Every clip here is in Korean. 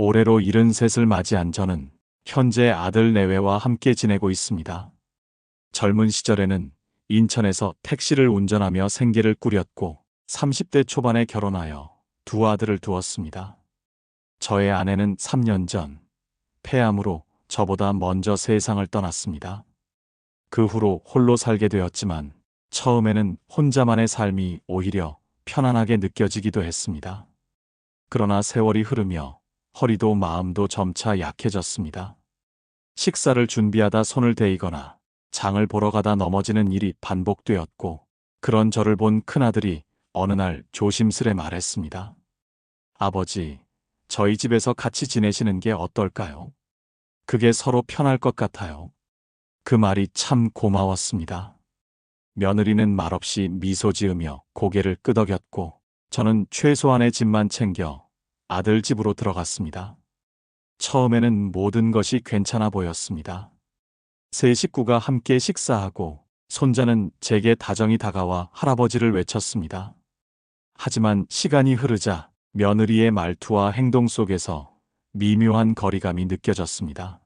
올해로 73을 맞이한 저는 현재 아들 내외와 함께 지내고 있습니다. 젊은 시절에는 인천에서 택시를 운전하며 생계를 꾸렸고 30대 초반에 결혼하여 두 아들을 두었습니다. 저의 아내는 3년 전 폐암으로 저보다 먼저 세상을 떠났습니다. 그 후로 홀로 살게 되었지만 처음에는 혼자만의 삶이 오히려 편안하게 느껴지기도 했습니다. 그러나 세월이 흐르며 허리도 마음도 점차 약해졌습니다. 식사를 준비하다 손을 대이거나 장을 보러 가다 넘어지는 일이 반복되었고 그런 저를 본 큰아들이 어느 날 조심스레 말했습니다. 아버지, 저희 집에서 같이 지내시는 게 어떨까요? 그게 서로 편할 것 같아요. 그 말이 참 고마웠습니다. 며느리는 말없이 미소 지으며 고개를 끄덕였고 저는 최소한의 짐만 챙겨 아들 집으로 들어갔습니다. 처음에는 모든 것이 괜찮아 보였습니다. 세 식구가 함께 식사하고 손자는 제게 다정히 다가와 할아버지를 외쳤습니다. 하지만 시간이 흐르자 며느리의 말투와 행동 속에서 미묘한 거리감이 느껴졌습니다.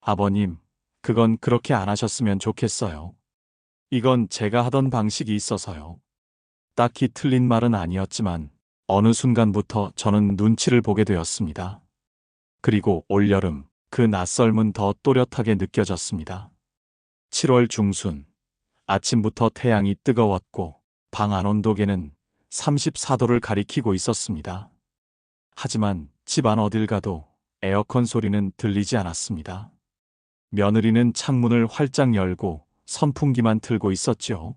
아버님, 그건 그렇게 안 하셨으면 좋겠어요. 이건 제가 하던 방식이 있어서요. 딱히 틀린 말은 아니었지만 어느 순간부터 저는 눈치를 보게 되었습니다. 그리고 올여름 그 낯설문 더 또렷하게 느껴졌습니다. 7월 중순 아침부터 태양이 뜨거웠고 방 안 온도계는 34도를 가리키고 있었습니다. 하지만 집 안 어딜 가도 에어컨 소리는 들리지 않았습니다. 며느리는 창문을 활짝 열고 선풍기만 틀고 있었죠.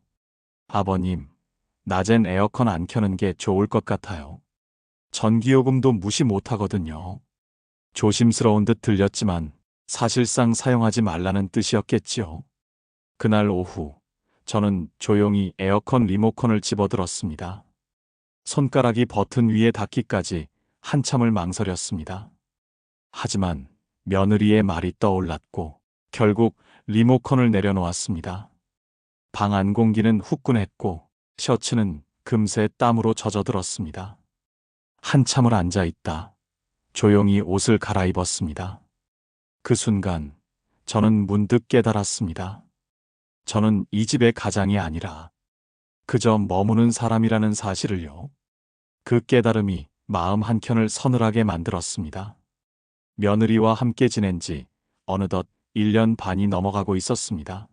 아버님, 낮엔 에어컨 안 켜는 게 좋을 것 같아요. 전기요금도 무시 못하거든요. 조심스러운 듯 들렸지만 사실상 사용하지 말라는 뜻이었겠지요. 그날 오후 저는 조용히 에어컨 리모컨을 집어들었습니다. 손가락이 버튼 위에 닿기까지 한참을 망설였습니다. 하지만 며느리의 말이 떠올랐고 결국 리모컨을 내려놓았습니다. 방 안 공기는 후끈했고 셔츠는 금세 땀으로 젖어들었습니다. 한참을 앉아 있다. 조용히 옷을 갈아입었습니다. 그 순간 저는 문득 깨달았습니다. 저는 이 집의 가장이 아니라 그저 머무는 사람이라는 사실을요. 그 깨달음이 마음 한켠을 서늘하게 만들었습니다. 며느리와 함께 지낸 지 어느덧 1년 반이 넘어가고 있었습니다.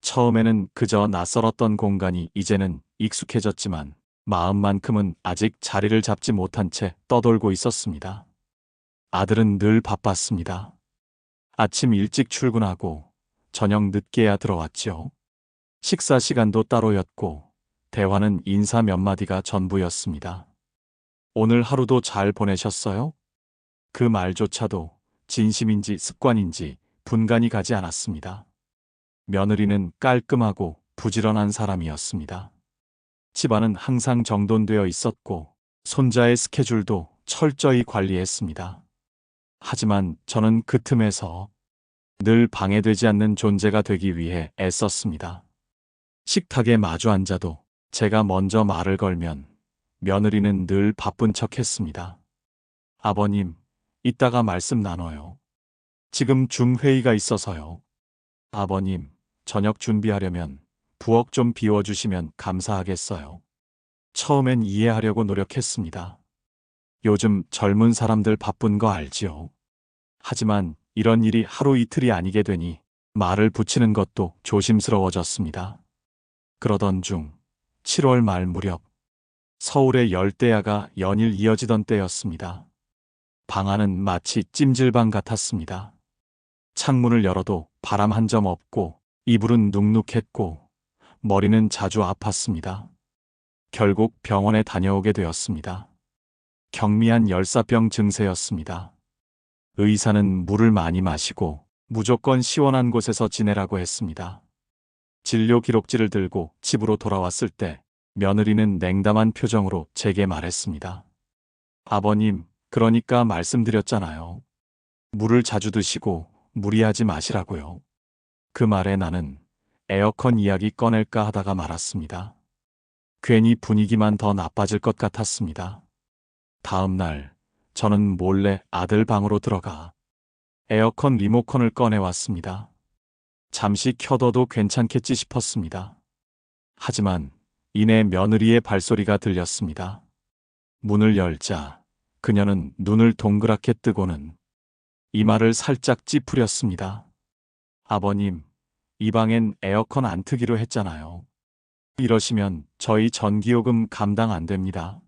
처음에는 그저 낯설었던 공간이 이제는 익숙해졌지만 마음만큼은 아직 자리를 잡지 못한 채 떠돌고 있었습니다. 아들은 늘 바빴습니다. 아침 일찍 출근하고 저녁 늦게야 들어왔죠. 식사 시간도 따로였고 대화는 인사 몇 마디가 전부였습니다. 오늘 하루도 잘 보내셨어요? 그 말조차도 진심인지 습관인지 분간이 가지 않았습니다. 며느리는 깔끔하고 부지런한 사람이었습니다. 집안은 항상 정돈되어 있었고 손자의 스케줄도 철저히 관리했습니다. 하지만 저는 그 틈에서 늘 방해되지 않는 존재가 되기 위해 애썼습니다. 식탁에 마주 앉아도 제가 먼저 말을 걸면 며느리는 늘 바쁜 척 했습니다. 아버님, 이따가 말씀 나눠요. 지금 중회의가 있어서요. 아버님, 저녁 준비하려면 부엌 좀 비워주시면 감사하겠어요. 처음엔 이해하려고 노력했습니다. 요즘 젊은 사람들 바쁜 거 알지요. 하지만 이런 일이 하루 이틀이 아니게 되니 말을 붙이는 것도 조심스러워졌습니다. 그러던 중 7월 말 무렵 서울의 열대야가 연일 이어지던 때였습니다. 방 안은 마치 찜질방 같았습니다. 창문을 열어도 바람 한 점 없고 이불은 눅눅했고 머리는 자주 아팠습니다. 결국 병원에 다녀오게 되었습니다. 경미한 열사병 증세였습니다. 의사는 물을 많이 마시고 무조건 시원한 곳에서 지내라고 했습니다. 진료 기록지를 들고 집으로 돌아왔을 때 며느리는 냉담한 표정으로 제게 말했습니다. 아버님, 그러니까 말씀드렸잖아요. 물을 자주 드시고 무리하지 마시라고요. 그 말에 나는 에어컨 이야기 꺼낼까 하다가 말았습니다. 괜히 분위기만 더 나빠질 것 같았습니다. 다음 날 저는 몰래 아들 방으로 들어가 에어컨 리모컨을 꺼내왔습니다. 잠시 켜둬도 괜찮겠지 싶었습니다. 하지만 이내 며느리의 발소리가 들렸습니다. 문을 열자 그녀는 눈을 동그랗게 뜨고는 이마를 살짝 찌푸렸습니다. 아버님, 이 방엔 에어컨 안 트기로 했잖아요. 이러시면 저희 전기요금 감당 안 됩니다.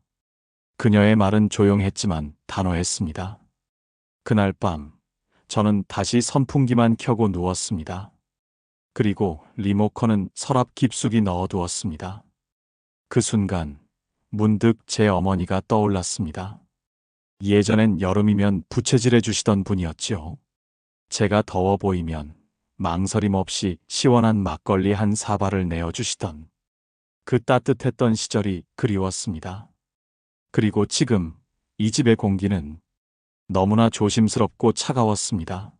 그녀의 말은 조용했지만 단호했습니다. 그날 밤, 저는 다시 선풍기만 켜고 누웠습니다. 그리고 리모컨은 서랍 깊숙이 넣어두었습니다. 그 순간, 문득 제 어머니가 떠올랐습니다. 예전엔 여름이면 부채질해 주시던 분이었지요. 제가 더워 보이면 망설임 없이 시원한 막걸리 한 사발을 내어주시던 그 따뜻했던 시절이 그리웠습니다. 그리고 지금 이 집의 공기는 너무나 조심스럽고 차가웠습니다.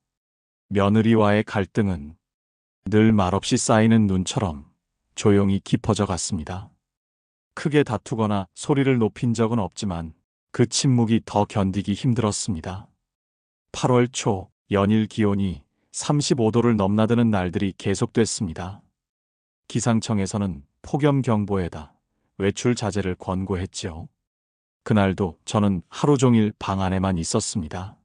며느리와의 갈등은 늘 말없이 쌓이는 눈처럼 조용히 깊어져 갔습니다. 크게 다투거나 소리를 높인 적은 없지만 그 침묵이 더 견디기 힘들었습니다. 8월 초 연일 기온이 35도를 넘나드는 날들이 계속됐습니다. 기상청에서는 폭염 경보에다 외출 자제를 권고했지요. 그날도 저는 하루 종일 방 안에만 있었습니다.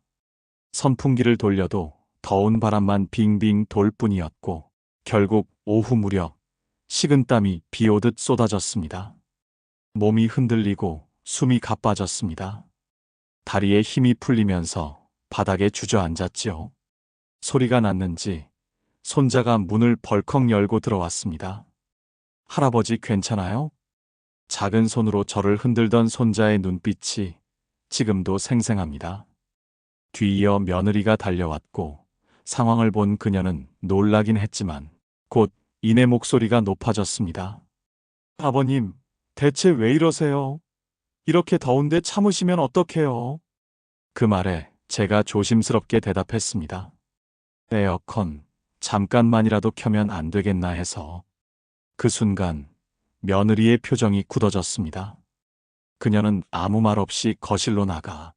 선풍기를 돌려도 더운 바람만 빙빙 돌 뿐이었고 결국 오후 무렵 식은땀이 비 오듯 쏟아졌습니다. 몸이 흔들리고 숨이 가빠졌습니다. 다리에 힘이 풀리면서 바닥에 주저앉았지요. 소리가 났는지 손자가 문을 벌컥 열고 들어왔습니다. 할아버지 괜찮아요? 작은 손으로 저를 흔들던 손자의 눈빛이 지금도 생생합니다. 뒤이어 며느리가 달려왔고 상황을 본 그녀는 놀라긴 했지만 곧 이내 목소리가 높아졌습니다. 아버님, 대체 왜 이러세요? 이렇게 더운데 참으시면 어떡해요? 그 말에 제가 조심스럽게 대답했습니다. 에어컨, 잠깐만이라도 켜면 안 되겠나 해서. 그 순간, 며느리의 표정이 굳어졌습니다. 그녀는 아무 말 없이 거실로 나가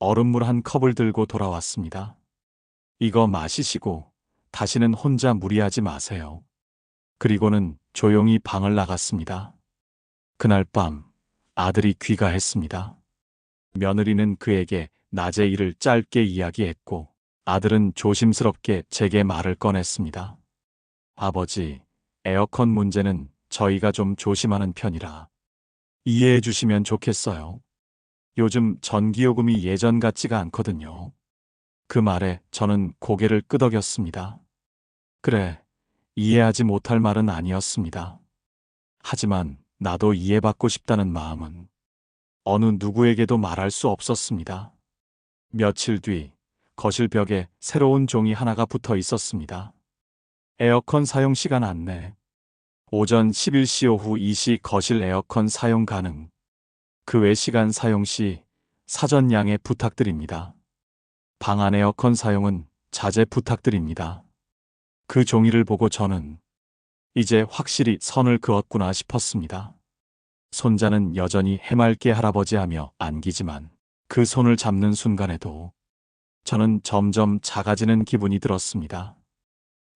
얼음물 한 컵을 들고 돌아왔습니다. 이거 마시시고 다시는 혼자 무리하지 마세요. 그리고는 조용히 방을 나갔습니다. 그날 밤 아들이 귀가했습니다. 며느리는 그에게 낮의 일을 짧게 이야기했고 아들은 조심스럽게 제게 말을 꺼냈습니다. 아버지, 에어컨 문제는 저희가 좀 조심하는 편이라 이해해 주시면 좋겠어요. 요즘 전기요금이 예전 같지가 않거든요. 그 말에 저는 고개를 끄덕였습니다. 그래, 이해하지 못할 말은 아니었습니다. 하지만 나도 이해받고 싶다는 마음은 어느 누구에게도 말할 수 없었습니다. 며칠 뒤 거실 벽에 새로운 종이 하나가 붙어 있었습니다. 에어컨 사용 시간 안내. 오전 11시 오후 2시 거실 에어컨 사용 가능. 그 외 시간 사용 시 사전 양해 부탁드립니다. 방 안 에어컨 사용은 자제 부탁드립니다. 그 종이를 보고 저는 이제 확실히 선을 그었구나 싶었습니다. 손자는 여전히 해맑게 할아버지 하며 안기지만 그 손을 잡는 순간에도 저는 점점 작아지는 기분이 들었습니다.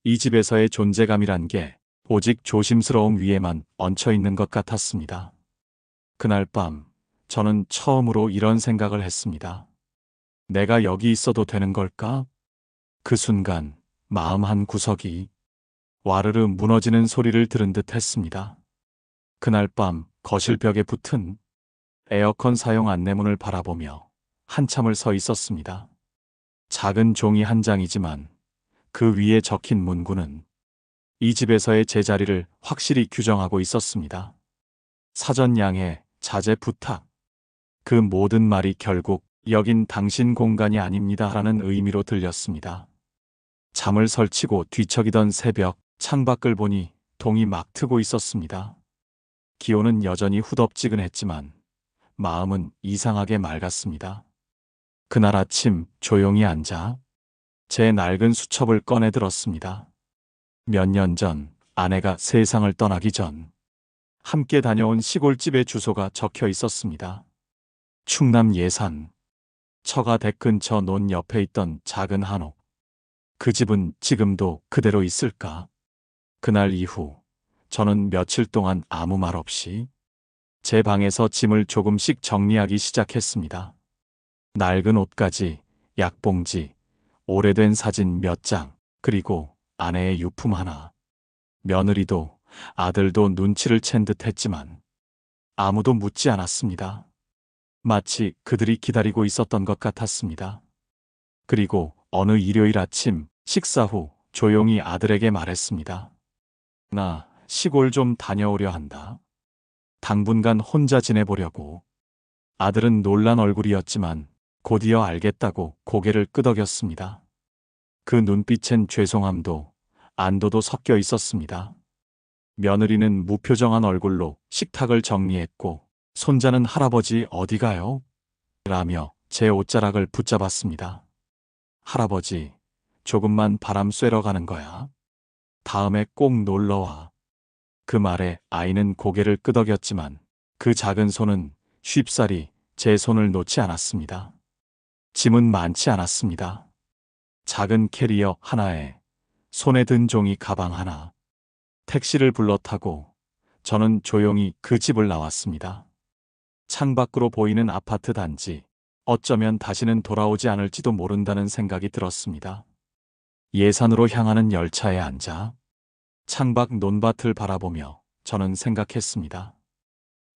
이 집에서의 존재감이란 게 오직 조심스러움 위에만 얹혀 있는 것 같았습니다. 그날 밤 저는 처음으로 이런 생각을 했습니다. 내가 여기 있어도 되는 걸까? 그 순간 마음 한 구석이 와르르 무너지는 소리를 들은 듯 했습니다. 그날 밤 거실 벽에 붙은 에어컨 사용 안내문을 바라보며 한참을 서 있었습니다. 작은 종이 한 장이지만 그 위에 적힌 문구는 이 집에서의 제자리를 확실히 규정하고 있었습니다. 사전 양해, 자제 부탁. 그 모든 말이 결국 여긴 당신 공간이 아닙니다. 라는 의미로 들렸습니다. 잠을 설치고 뒤척이던 새벽 창밖을 보니 동이 막 트고 있었습니다. 기온은 여전히 후덥지근했지만 마음은 이상하게 맑았습니다. 그날 아침 조용히 앉아 제 낡은 수첩을 꺼내 들었습니다. 몇 년 전 아내가 세상을 떠나기 전 함께 다녀온 시골집의 주소가 적혀 있었습니다. 충남 예산. 처가 댁 근처 논 옆에 있던 작은 한옥. 그 집은 지금도 그대로 있을까? 그날 이후 저는 며칠 동안 아무 말 없이 제 방에서 짐을 조금씩 정리하기 시작했습니다. 낡은 옷가지, 약봉지, 오래된 사진 몇 장, 그리고 아내의 유품 하나. 며느리도 아들도 눈치를 챈 듯 했지만 아무도 묻지 않았습니다. 마치 그들이 기다리고 있었던 것 같았습니다. 그리고 어느 일요일 아침 식사 후 조용히 아들에게 말했습니다. 나 시골 좀 다녀오려 한다. 당분간 혼자 지내보려고. 아들은 놀란 얼굴이었지만 곧이어 알겠다고 고개를 끄덕였습니다. 그 눈빛엔 죄송함도 안도도 섞여 있었습니다. 며느리는 무표정한 얼굴로 식탁을 정리했고 손자는 할아버지 어디 가요? 라며 제 옷자락을 붙잡았습니다. 할아버지, 조금만 바람 쐬러 가는 거야. 다음에 꼭 놀러와. 그 말에 아이는 고개를 끄덕였지만 그 작은 손은 쉽사리 제 손을 놓지 않았습니다. 짐은 많지 않았습니다. 작은 캐리어 하나에 손에 든 종이 가방 하나. 택시를 불러 타고 저는 조용히 그 집을 나왔습니다. 창밖으로 보이는 아파트 단지. 어쩌면 다시는 돌아오지 않을지도 모른다는 생각이 들었습니다. 예산으로 향하는 열차에 앉아 창밖 논밭을 바라보며 저는 생각했습니다.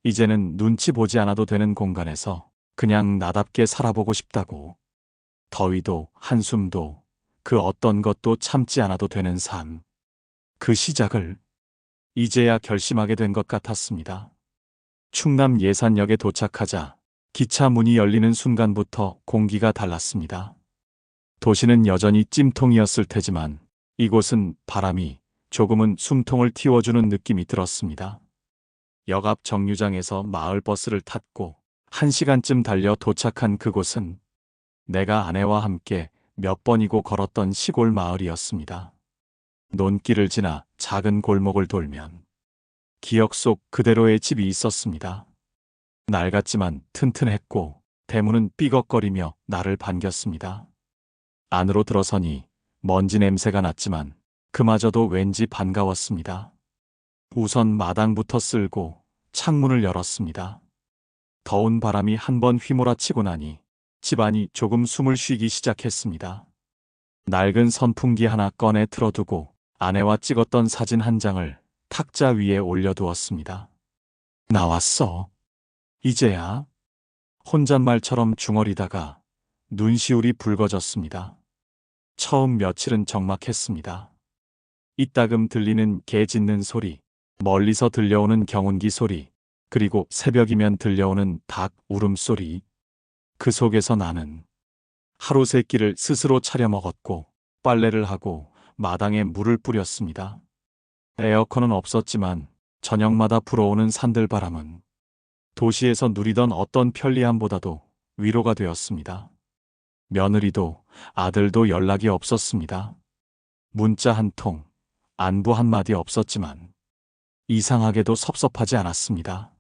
이제는 눈치 보지 않아도 되는 공간에서 그냥 나답게 살아보고 싶다고. 더위도 한숨도 그 어떤 것도 참지 않아도 되는 삶. 그 시작을 이제야 결심하게 된 것 같았습니다. 충남 예산역에 도착하자 기차 문이 열리는 순간부터 공기가 달랐습니다. 도시는 여전히 찜통이었을 테지만 이곳은 바람이 조금은 숨통을 틔워주는 느낌이 들었습니다. 역 앞 정류장에서 마을버스를 탔고 한 시간쯤 달려 도착한 그곳은 내가 아내와 함께 몇 번이고 걸었던 시골 마을이었습니다. 논길을 지나 작은 골목을 돌면 기억 속 그대로의 집이 있었습니다. 낡았지만 튼튼했고 대문은 삐걱거리며 나를 반겼습니다. 안으로 들어서니 먼지 냄새가 났지만 그마저도 왠지 반가웠습니다. 우선 마당부터 쓸고 창문을 열었습니다. 더운 바람이 한 번 휘몰아치고 나니 집안이 조금 숨을 쉬기 시작했습니다. 낡은 선풍기 하나 꺼내 틀어두고 아내와 찍었던 사진 한 장을 탁자 위에 올려두었습니다. 나왔어. 이제야. 혼잣말처럼 중얼이다가 눈시울이 붉어졌습니다. 처음 며칠은 적막했습니다. 이따금 들리는 개 짖는 소리, 멀리서 들려오는 경운기 소리, 그리고 새벽이면 들려오는 닭 울음소리. 그 속에서 나는 하루 세 끼를 스스로 차려 먹었고 빨래를 하고 마당에 물을 뿌렸습니다. 에어컨은 없었지만 저녁마다 불어오는 산들 바람은 도시에서 누리던 어떤 편리함보다도 위로가 되었습니다. 며느리도 아들도 연락이 없었습니다. 문자 한 통, 안부 한마디 없었지만 이상하게도 섭섭하지 않았습니다.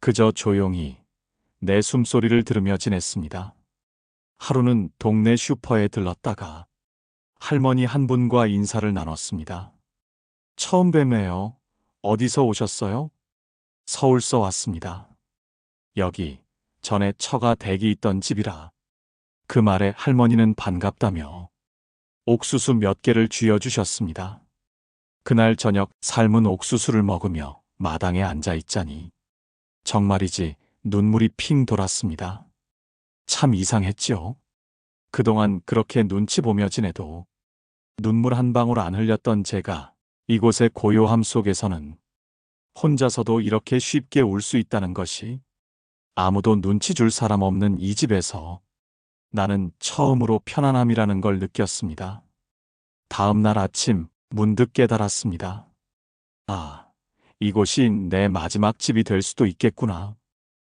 그저 조용히 내 숨소리를 들으며 지냈습니다. 하루는 동네 슈퍼에 들렀다가 할머니 한 분과 인사를 나눴습니다. 처음 뵙네요. 어디서 오셨어요? 서울서 왔습니다. 여기 전에 처가 댁이 있던 집이라. 그 말에 할머니는 반갑다며 옥수수 몇 개를 쥐어주셨습니다. 그날 저녁 삶은 옥수수를 먹으며 마당에 앉아 있자니 정말이지 눈물이 핑 돌았습니다. 참 이상했지요. 그동안 그렇게 눈치 보며 지내도 눈물 한 방울 안 흘렸던 제가 이곳의 고요함 속에서는 혼자서도 이렇게 쉽게 울 수 있다는 것이 아무도 눈치 줄 사람 없는 이 집에서 나는 처음으로 편안함이라는 걸 느꼈습니다. 다음 날 아침 문득 깨달았습니다. 아, 이곳이 내 마지막 집이 될 수도 있겠구나.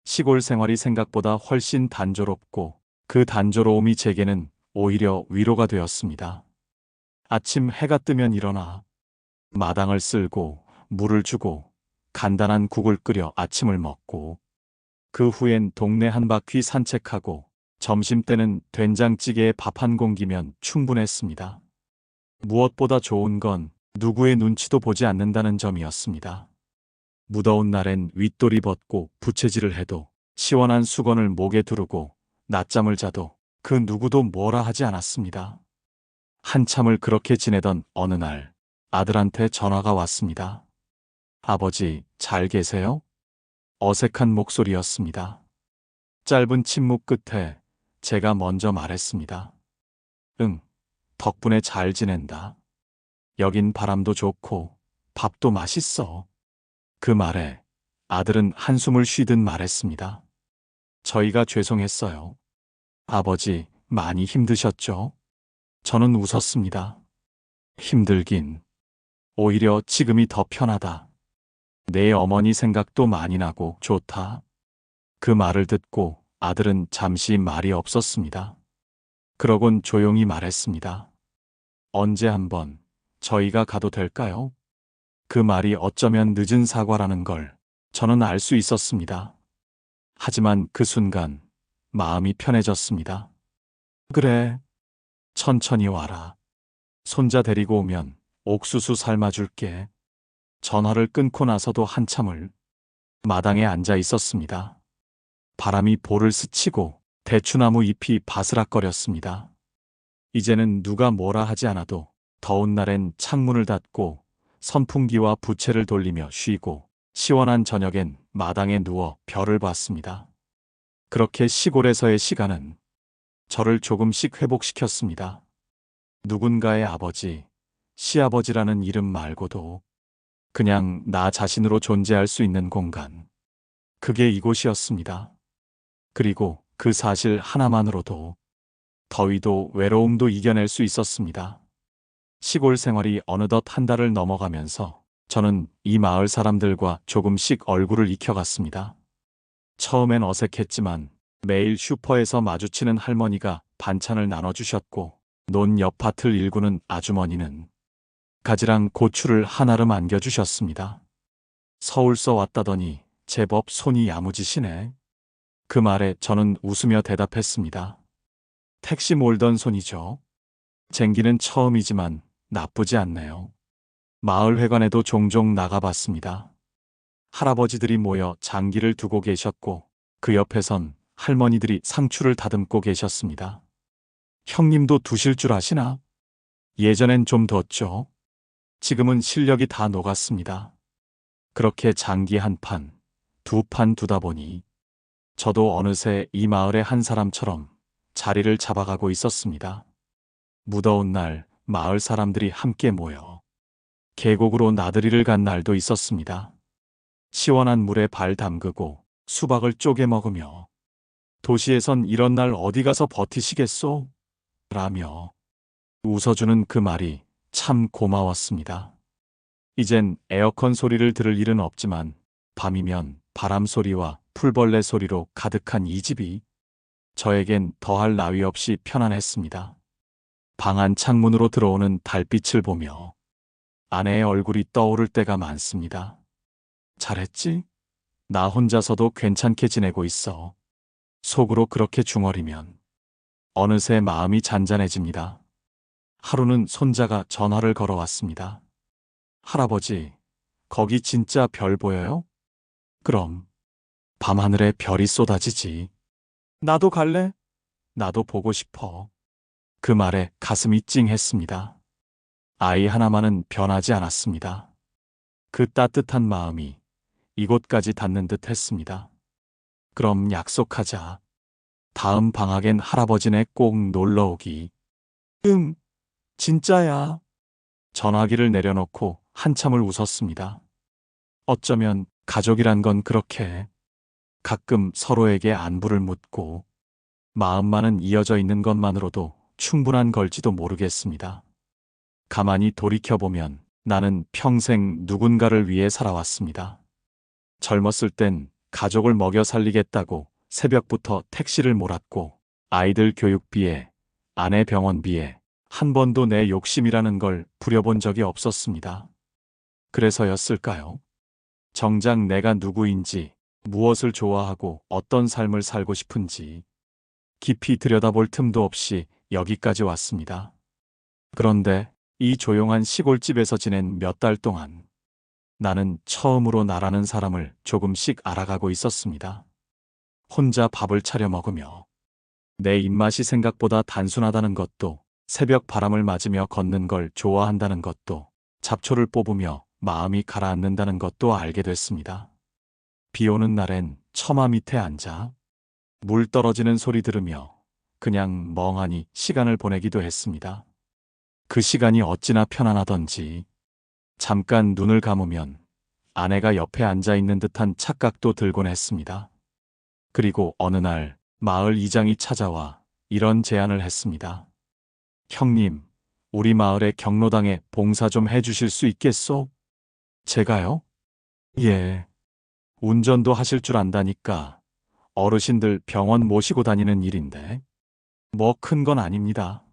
시골 생활이 생각보다 훨씬 단조롭고 그 단조로움이 제게는 오히려 위로가 되었습니다. 아침 해가 뜨면 일어나 마당을 쓸고 물을 주고 간단한 국을 끓여 아침을 먹고 그 후엔 동네 한 바퀴 산책하고 점심때는 된장찌개에 밥 한 공기면 충분했습니다. 무엇보다 좋은 건 누구의 눈치도 보지 않는다는 점이었습니다. 무더운 날엔 윗돌이 벗고 부채질을 해도 시원한 수건을 목에 두르고 낮잠을 자도 그 누구도 뭐라 하지 않았습니다. 한참을 그렇게 지내던 어느 날 아들한테 전화가 왔습니다. 아버지, 잘 계세요? 어색한 목소리였습니다. 짧은 침묵 끝에 제가 먼저 말했습니다. 응, 덕분에 잘 지낸다. 여긴 바람도 좋고 밥도 맛있어. 그 말에 아들은 한숨을 쉬듯 말했습니다. 저희가 죄송했어요. 아버지, 많이 힘드셨죠? 저는 웃었습니다. 힘들긴. 오히려 지금이 더 편하다. 내 어머니 생각도 많이 나고 좋다. 그 말을 듣고 아들은 잠시 말이 없었습니다. 그러곤 조용히 말했습니다. 언제 한번 저희가 가도 될까요? 그 말이 어쩌면 늦은 사과라는 걸 저는 알 수 있었습니다. 하지만 그 순간 마음이 편해졌습니다. 그래. 천천히 와라. 손자 데리고 오면 옥수수 삶아줄게. 전화를 끊고 나서도 한참을 마당에 앉아 있었습니다. 바람이 볼을 스치고 대추나무 잎이 바스락거렸습니다. 이제는 누가 뭐라 하지 않아도 더운 날엔 창문을 닫고 선풍기와 부채를 돌리며 쉬고 시원한 저녁엔 마당에 누워 별을 봤습니다. 그렇게 시골에서의 시간은 저를 조금씩 회복시켰습니다. 누군가의 아버지, 시아버지라는 이름 말고도 그냥 나 자신으로 존재할 수 있는 공간. 그게 이곳이었습니다. 그리고 그 사실 하나만으로도 더위도 외로움도 이겨낼 수 있었습니다. 시골 생활이 어느덧 한 달을 넘어가면서 저는 이 마을 사람들과 조금씩 얼굴을 익혀갔습니다. 처음엔 어색했지만 매일 슈퍼에서 마주치는 할머니가 반찬을 나눠주셨고 논 옆 밭을 일구는 아주머니는 가지랑 고추를 한아름 안겨주셨습니다. 서울 서 왔다더니 제법 손이 야무지시네. 그 말에 저는 웃으며 대답했습니다. 택시 몰던 손이죠. 쟁기는 처음이지만 나쁘지 않네요. 마을 회관에도 종종 나가봤습니다. 할아버지들이 모여 장기를 두고 계셨고 그 옆에선 할머니들이 상추를 다듬고 계셨습니다. 형님도 두실 줄 아시나? 예전엔 좀 뒀죠. 지금은 실력이 다 녹았습니다. 그렇게 장기 한 판, 두 판 두다 보니 저도 어느새 이 마을의 한 사람처럼 자리를 잡아가고 있었습니다. 무더운 날 마을 사람들이 함께 모여 계곡으로 나들이를 간 날도 있었습니다. 시원한 물에 발 담그고 수박을 쪼개 먹으며 도시에선 이런 날 어디 가서 버티시겠소? 라며 웃어주는 그 말이 참 고마웠습니다. 이젠 에어컨 소리를 들을 일은 없지만 밤이면 바람 소리와 풀벌레 소리로 가득한 이 집이 저에겐 더할 나위 없이 편안했습니다. 방 안 창문으로 들어오는 달빛을 보며 아내의 얼굴이 떠오를 때가 많습니다. 잘했지? 나 혼자서도 괜찮게 지내고 있어. 속으로 그렇게 중얼이면 어느새 마음이 잔잔해집니다. 하루는 손자가 전화를 걸어왔습니다. 할아버지, 거기 진짜 별 보여요? 그럼 밤하늘에 별이 쏟아지지. 나도 갈래? 나도 보고 싶어. 그 말에 가슴이 찡했습니다. 아이 하나만은 변하지 않았습니다. 그 따뜻한 마음이 이곳까지 닿는 듯 했습니다. 그럼 약속하자. 다음 방학엔 할아버지네 꼭 놀러 오기. 응, 진짜야. 전화기를 내려놓고 한참을 웃었습니다. 어쩌면 가족이란 건 그렇게 가끔 서로에게 안부를 묻고 마음만은 이어져 있는 것만으로도 충분한 걸지도 모르겠습니다. 가만히 돌이켜보면 나는 평생 누군가를 위해 살아왔습니다. 젊었을 땐 가족을 먹여 살리겠다고 새벽부터 택시를 몰았고 아이들 교육비에 아내 병원비에 한 번도 내 욕심이라는 걸 부려본 적이 없었습니다. 그래서였을까요? 정작 내가 누구인지, 무엇을 좋아하고 어떤 삶을 살고 싶은지, 깊이 들여다볼 틈도 없이 여기까지 왔습니다. 그런데 이 조용한 시골집에서 지낸 몇 달 동안 나는 처음으로 나라는 사람을 조금씩 알아가고 있었습니다. 혼자 밥을 차려 먹으며 내 입맛이 생각보다 단순하다는 것도 새벽 바람을 맞으며 걷는 걸 좋아한다는 것도 잡초를 뽑으며 마음이 가라앉는다는 것도 알게 됐습니다. 비 오는 날엔 처마 밑에 앉아 물 떨어지는 소리 들으며 그냥 멍하니 시간을 보내기도 했습니다. 그 시간이 어찌나 편안하던지 잠깐 눈을 감으면 아내가 옆에 앉아 있는 듯한 착각도 들곤 했습니다. 그리고 어느 날 마을 이장이 찾아와 이런 제안을 했습니다. 형님, 우리 마을의 경로당에 봉사 좀 해주실 수 있겠소? 제가요? 예. 운전도 하실 줄 안다니까 어르신들 병원 모시고 다니는 일인데 뭐 큰 건 아닙니다.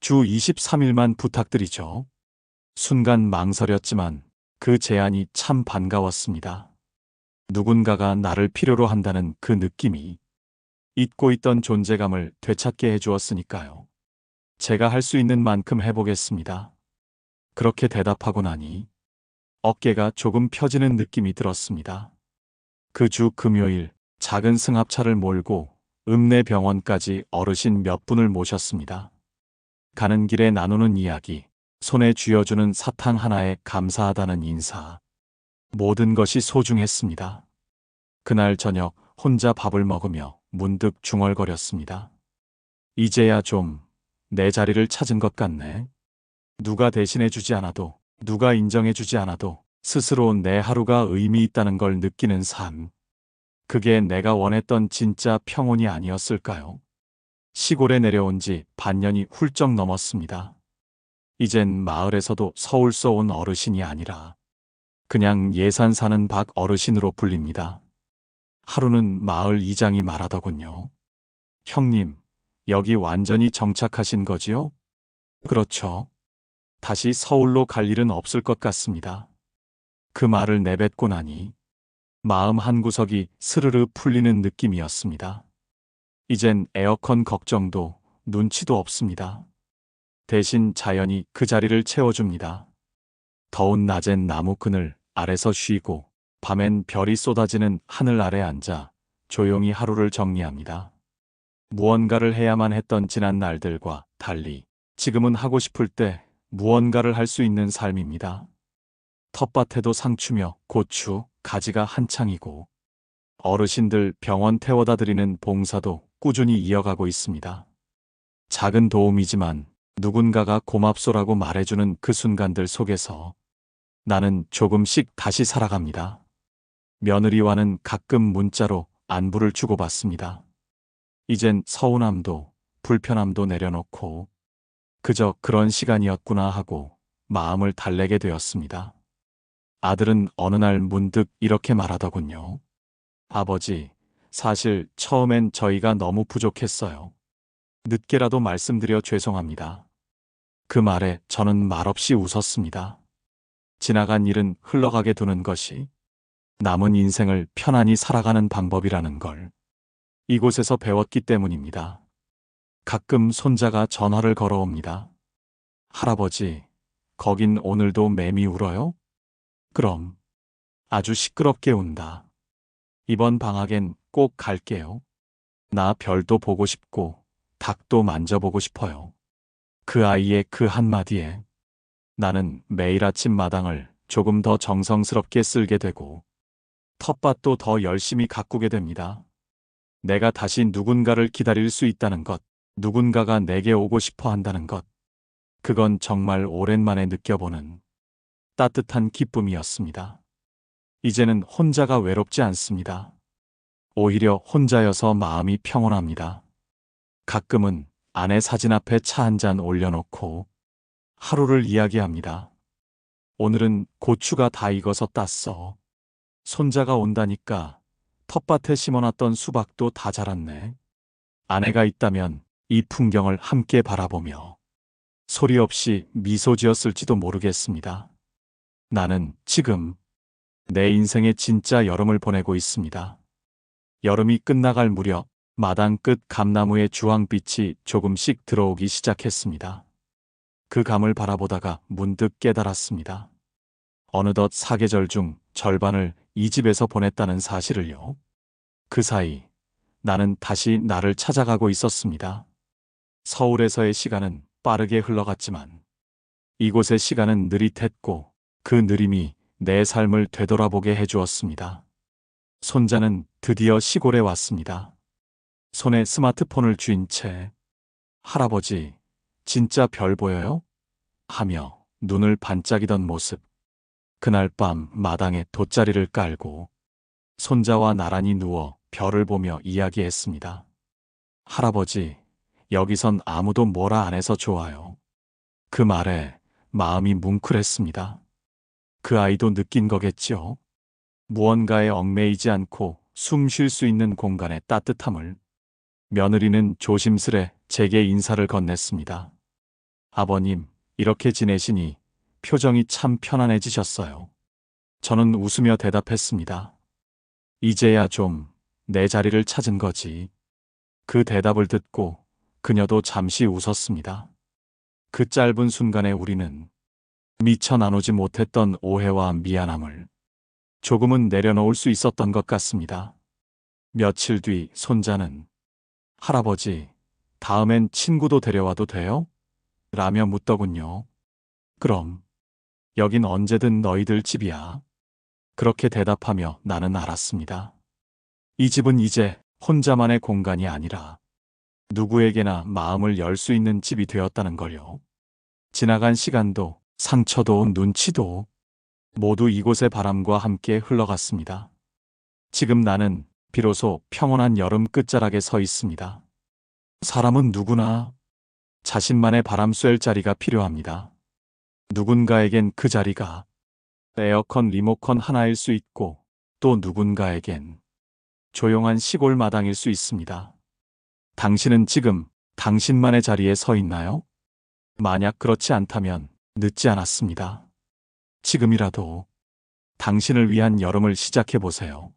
주 23일만 부탁드리죠. 순간 망설였지만 그 제안이 참 반가웠습니다. 누군가가 나를 필요로 한다는 그 느낌이 잊고 있던 존재감을 되찾게 해주었으니까요. 제가 할 수 있는 만큼 해보겠습니다. 그렇게 대답하고 나니 어깨가 조금 펴지는 느낌이 들었습니다. 그 주 금요일 작은 승합차를 몰고 읍내 병원까지 어르신 몇 분을 모셨습니다. 가는 길에 나누는 이야기, 손에 쥐어주는 사탕 하나에 감사하다는 인사. 모든 것이 소중했습니다. 그날 저녁 혼자 밥을 먹으며 문득 중얼거렸습니다. 이제야 좀 내 자리를 찾은 것 같네. 누가 대신해주지 않아도, 누가 인정해주지 않아도 스스로 내 하루가 의미 있다는 걸 느끼는 삶. 그게 내가 원했던 진짜 평온이 아니었을까요? 시골에 내려온 지 반년이 훌쩍 넘었습니다. 이젠 마을에서도 서울서 온 어르신이 아니라 그냥 예산 사는 박 어르신으로 불립니다. 하루는 마을 이장이 말하더군요. 형님, 여기 완전히 정착하신 거지요? 그렇죠. 다시 서울로 갈 일은 없을 것 같습니다. 그 말을 내뱉고 나니 마음 한구석이 스르르 풀리는 느낌이었습니다. 이젠 에어컨 걱정도 눈치도 없습니다. 대신 자연이 그 자리를 채워줍니다. 더운 낮엔 나무 그늘 아래서 쉬고 밤엔 별이 쏟아지는 하늘 아래 앉아 조용히 하루를 정리합니다. 무언가를 해야만 했던 지난 날들과 달리 지금은 하고 싶을 때 무언가를 할 수 있는 삶입니다. 텃밭에도 상추며 고추, 가지가 한창이고 어르신들 병원 태워다 드리는 봉사도 꾸준히 이어가고 있습니다. 작은 도움이지만 누군가가 고맙소라고 말해주는 그 순간들 속에서 나는 조금씩 다시 살아갑니다. 며느리와는 가끔 문자로 안부를 주고받습니다. 이젠 서운함도 불편함도 내려놓고 그저 그런 시간이었구나 하고 마음을 달래게 되었습니다. 아들은 어느 날 문득 이렇게 말하더군요. 아버지, 사실 처음엔 저희가 너무 부족했어요. 늦게라도 말씀드려 죄송합니다. 그 말에 저는 말없이 웃었습니다. 지나간 일은 흘러가게 두는 것이 남은 인생을 편안히 살아가는 방법이라는 걸 이곳에서 배웠기 때문입니다. 가끔 손자가 전화를 걸어옵니다. 할아버지, 거긴 오늘도 매미 울어요? 그럼 아주 시끄럽게 운다. 이번 방학엔 꼭 갈게요. 나 별도 보고 싶고 닭도 만져보고 싶어요. 그 아이의 그 한마디에 나는 매일 아침 마당을 조금 더 정성스럽게 쓸게 되고 텃밭도 더 열심히 가꾸게 됩니다. 내가 다시 누군가를 기다릴 수 있다는 것, 누군가가 내게 오고 싶어 한다는 것. 그건 정말 오랜만에 느껴보는 따뜻한 기쁨이었습니다. 이제는 혼자가 외롭지 않습니다. 오히려 혼자여서 마음이 평온합니다. 가끔은 아내 사진 앞에 차 한 잔 올려놓고 하루를 이야기합니다. 오늘은 고추가 다 익어서 땄어. 손자가 온다니까 텃밭에 심어놨던 수박도 다 자랐네. 아내가 있다면 이 풍경을 함께 바라보며 소리 없이 미소 지었을지도 모르겠습니다. 나는 지금 내 인생의 진짜 여름을 보내고 있습니다. 여름이 끝나갈 무렵 마당 끝 감나무의 주황빛이 조금씩 들어오기 시작했습니다. 그 감을 바라보다가 문득 깨달았습니다. 어느덧 사계절 중 절반을 이 집에서 보냈다는 사실을요. 그 사이 나는 다시 나를 찾아가고 있었습니다. 서울에서의 시간은 빠르게 흘러갔지만 이곳의 시간은 느릿했고 그 느림이 내 삶을 되돌아보게 해주었습니다. 손자는 드디어 시골에 왔습니다. 손에 스마트폰을 쥔 채 할아버지 진짜 별 보여요? 하며 눈을 반짝이던 모습. 그날 밤 마당에 돗자리를 깔고 손자와 나란히 누워 별을 보며 이야기했습니다. 할아버지, 여기선 아무도 뭐라 안 해서 좋아요. 그 말에 마음이 뭉클했습니다. 그 아이도 느낀 거겠죠? 무언가에 얽매이지 않고 숨 쉴 수 있는 공간의 따뜻함을 며느리는 조심스레 제게 인사를 건넸습니다. 아버님, 이렇게 지내시니 표정이 참 편안해지셨어요. 저는 웃으며 대답했습니다. 이제야 좀 내 자리를 찾은 거지. 그 대답을 듣고 그녀도 잠시 웃었습니다. 그 짧은 순간에 우리는 미처 나누지 못했던 오해와 미안함을 조금은 내려놓을 수 있었던 것 같습니다. 며칠 뒤 손자는 할아버지, 다음엔 친구도 데려와도 돼요? 라며 묻더군요. 그럼, 여긴 언제든 너희들 집이야. 그렇게 대답하며 나는 알았습니다. 이 집은 이제 혼자만의 공간이 아니라 누구에게나 마음을 열 수 있는 집이 되었다는 걸요. 지나간 시간도 상처도 눈치도 모두 이곳의 바람과 함께 흘러갔습니다. 지금 나는 비로소 평온한 여름 끝자락에 서 있습니다. 사람은 누구나 자신만의 바람 쐴 자리가 필요합니다. 누군가에겐 그 자리가 에어컨 리모컨 하나일 수 있고 또 누군가에겐 조용한 시골 마당일 수 있습니다. 당신은 지금 당신만의 자리에 서 있나요? 만약 그렇지 않다면 늦지 않았습니다. 지금이라도 당신을 위한 여름을 시작해 보세요.